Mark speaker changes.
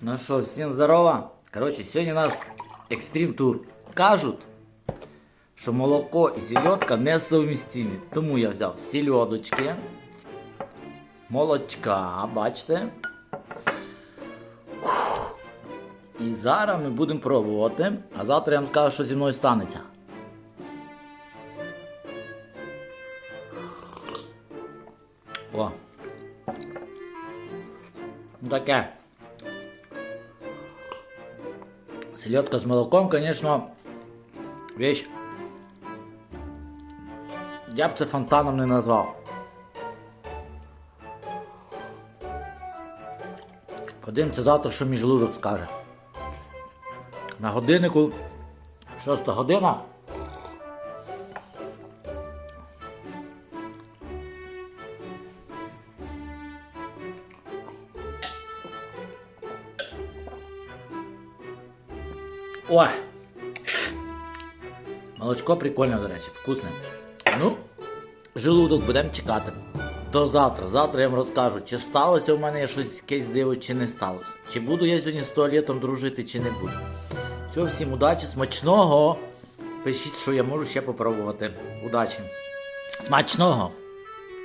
Speaker 1: Ну що, всім здорова. Коротше, сьогодні у нас екстрім тур. Кажуть, що молоко і сільодка несовмістимі. Тому я взяв сільодочки, молочка, бачите? І зараз ми будемо пробувати, а завтра я вам скажу, що зі мною станеться. О. Ну таке. Селедка з молоком, конечно, вещь. Я б це фонтаном не назвав. Подивимося завтра, що мій желудок скаже. На годиннику 6 година. Ой! Молочко прикольне, до речі, вкусне. Ну, желудок будемо чекати. До завтра. Завтра я вам розкажу, чи сталося у мене щось якесь диво, чи не сталося. Чи буду я сьогодні з туалетом дружити, чи не буду. Все, всім удачі, смачного. Пишіть, що я можу ще попробувати. Удачі. Смачного!